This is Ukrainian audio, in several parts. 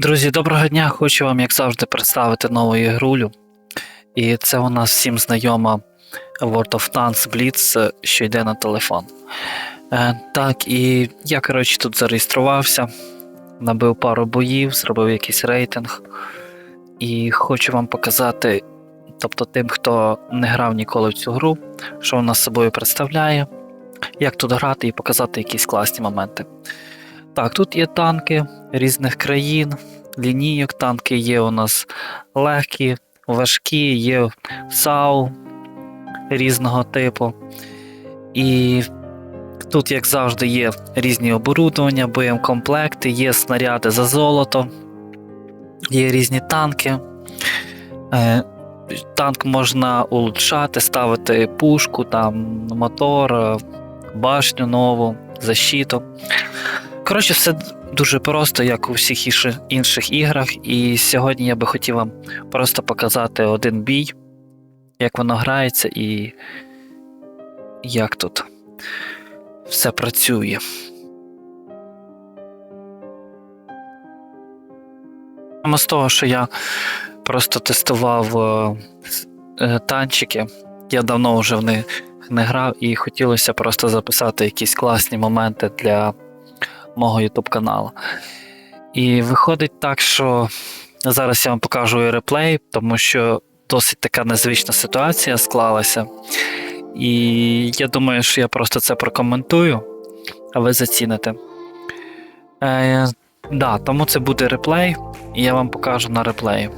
Друзі, доброго дня! Хочу вам, як завжди, представити нову ігрулю. І це у нас всім знайома World of Tanks Blitz, що йде на телефон. Е, так, і я, коротше, тут зареєструвався, набив пару боїв, зробив якийсь рейтинг. І хочу вам показати, тобто тим, хто не грав ніколи в цю гру, що вона з собою представляє, як тут грати і показати якісь класні моменти. Так, тут є танки різних країн, лінійок. Танки є у нас легкі, важкі, є САУ різного типу. І тут, як завжди, є різні оборудовання, боємкомплекти, є снаряди за золото, є різні танки. Е, Танк можна улучшати, ставити пушку, там, мотор, е, башню нову, защиту. Коротше, все дуже просто, як у всіх інших іграх. І сьогодні я би хотів вам просто показати один бій, як воно грається і як тут все працює. Саме з того, що я просто тестував е, е, танчики, я давно вже в них не грав, і хотілося просто записати якісь класні моменти для мого YouTube каналу. І виходить так, що зараз я вам покажу реплей, тому що досить така незвична ситуація склалася. І я думаю, що я просто це прокоментую, а ви заціните. Е, да, тому це буде реплей, і я вам покажу на реплеї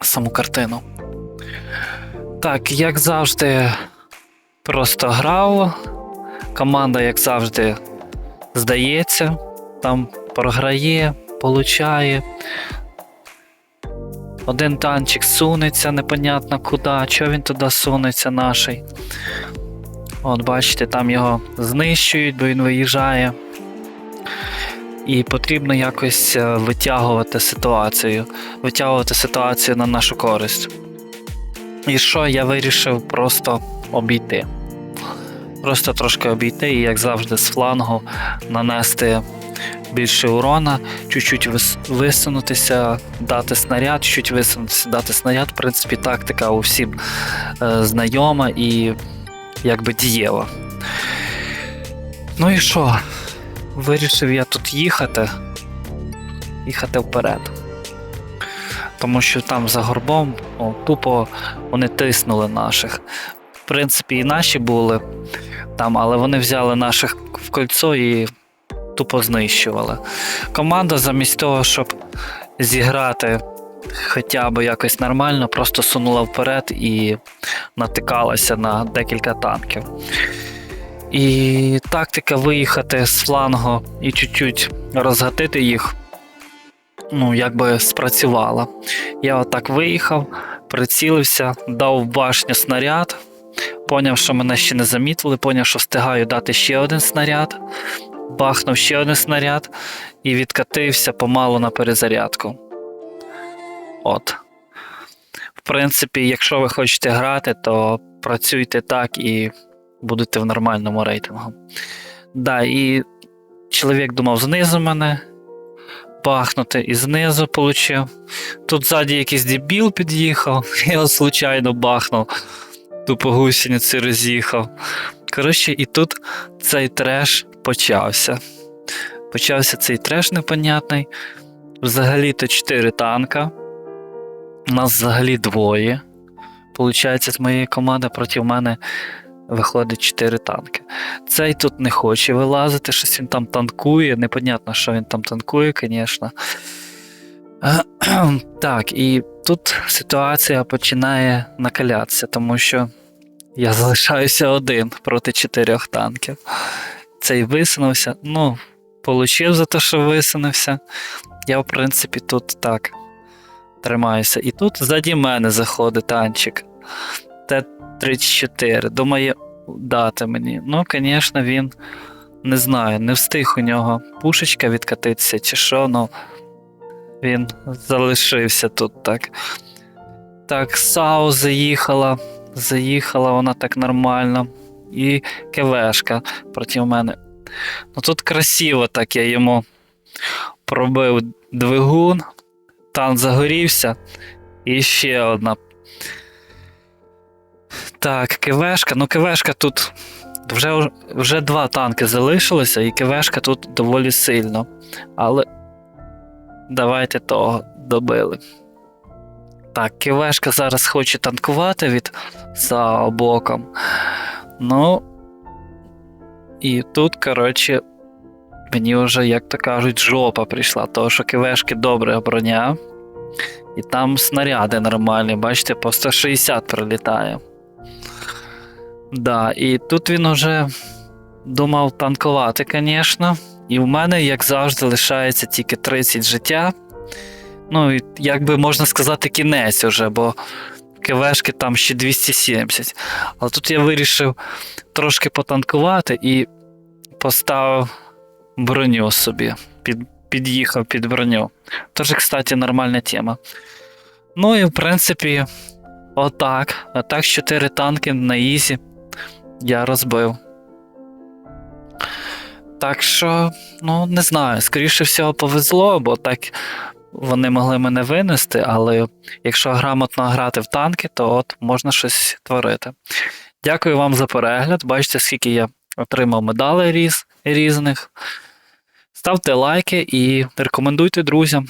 саму картину. Так, як завжди, просто грав. Команда, як завжди, здається, там програє, получає. Один танчик сунеться, непонятно куди, що він туди сунеться наший. От, бачите, там його знищують, бо він виїжджає. І потрібно якось е, витягувати ситуацію, витягувати ситуацію на нашу користь. І що я вирішив просто обійти. Просто трошки обійти і, як завжди, з флангу нанести більше урона, чуть-чуть висунутися, дати снаряд, чуть висунутися, дати снаряд. В принципі, тактика у всім е, знайома і якби дієва. Ну і що? Вирішив я тут їхати, їхати вперед. Тому що там за горбом о, тупо вони тиснули наших. В принципі, і наші були там, але вони взяли наших в кольцо і тупо знищували. Команда замість того, щоб зіграти хоча б якось нормально, просто сунула вперед і натикалася на декілька танків. І тактика виїхати з флангу і чуть-чуть розгатити їх, ну, якби спрацювала. Я отак виїхав, прицілився, дав башню снаряд, поняв, що мене ще не замітили, поняв, що встигаю дати ще один снаряд, бахнув ще один снаряд і відкатився помалу на перезарядку. От. В принципі, якщо ви хочете грати, то працюйте так і будете в нормальному рейтингу. Да, і чоловік думав знизу мене. Бахнути і знизу получив. Тут ззаді якийсь дебіл під'їхав, я його случайно бахнув, тупо гусениці роз'їхав. Коротше, і тут цей треш почався. Почався цей треш непонятний. Взагалі-то 4 танка. Нас взагалі двоє. Получається, з моєї команди проти мене виходить 4 танки. Цей тут не хоче вилазити, щось він там танкує. Непонятно, що він там танкує, звісно. Так, і тут ситуація починає накалятися, тому що я залишаюся один проти чотирьох танків. Цей висунувся. Ну, получив за те, що висунувся. Я, в принципі, тут так тримаюся. І тут ззаді мене заходить танчик. Т-34. Думає дати мені. Ну, звісно, він не знаю, не встиг у нього пушечка відкатитися чи що, ну він залишився тут так. Так, САУ заїхала, заїхала вона так нормально. І КВшка проти мене. Ну тут красиво так я йому пробив двигун, танк загорівся. І ще одна. Так, кивешка. Ну, кивешка тут вже, вже два танки залишилося, і кивешка тут доволі сильно. Але давайте того добили. Так, кивешка зараз хоче танкувати від САО боком. Ну. І тут, коротше, мені вже, як то кажуть, жопа прийшла, тому що кивешки добра броня. І там снаряди нормальні, бачите, по 160 прилітає. Да, і тут він уже думав танкувати, звісно. І в мене, як завжди, лишається тільки 30 життя. Ну, як би можна сказати, кінець уже, бо КВшки там ще 270. Але тут я вирішив трошки потанкувати і поставив броню собі. Під, під'їхав під броню. Тож, кстати, нормальна тема. Ну і в принципі, отак. Отак 4 танки на Ізі я розбив. Так що, ну, не знаю, скоріше всього повезло, бо так вони могли мене винести, але якщо грамотно грати в танки, то от можна щось творити. Дякую вам за перегляд. Бачите, скільки я отримав медалей різ, різних. Ставте лайки і рекомендуйте друзям.